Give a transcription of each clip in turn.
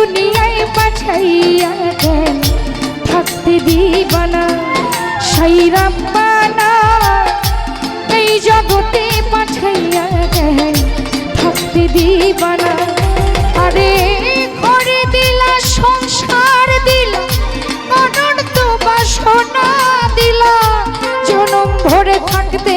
দুনিয়ায় পাঠাইয়া দেন। থাকতে এই জগতে পাঠাইয়া দেন। থাকতে দিবানা আরে ঘরে দিলা সংসার দিলা, মনন তো বাসনা দিলা। জনম ভরে থাকতে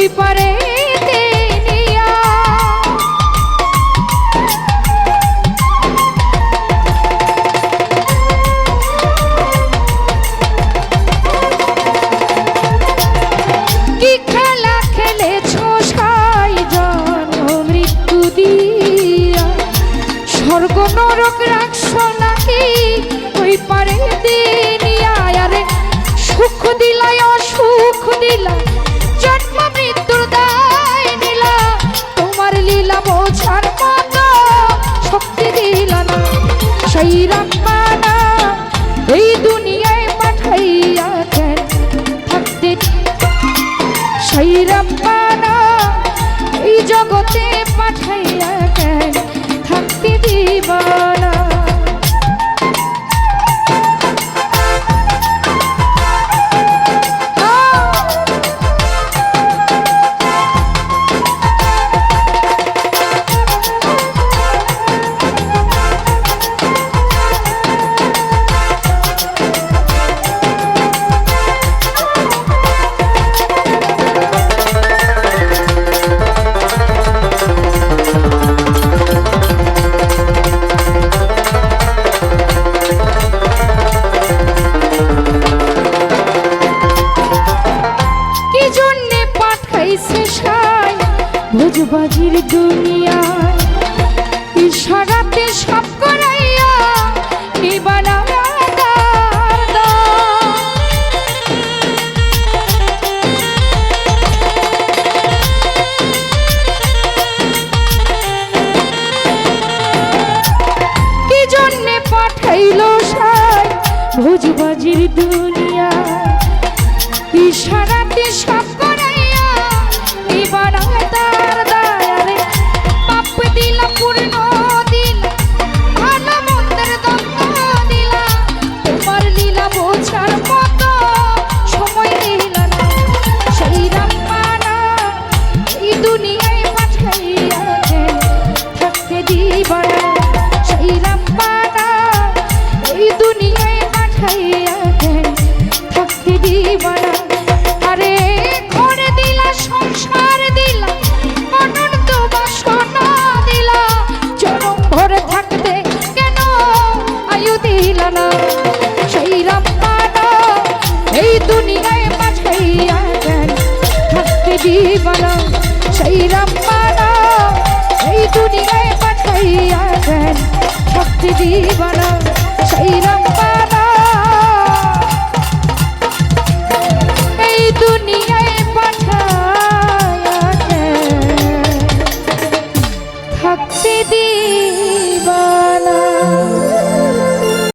দুই পারে স্বর্গ নরক রাখছো পারে দিন আয়ারে সুখ দিলায় অসুখ দিলায় পাঠাইছে সাই ভোজবাজির দুনিয়ায়। ইশারাতে সব করাইয়া নিবানা পাঠাইলো সাই ভোজবাজির দুনিয়া ইশারাতে সব করা দিবালা সেই রাম্মারা এই দুনিয়ায় পাঠাইয়া দেন শক্তি দিবালা সেই রাম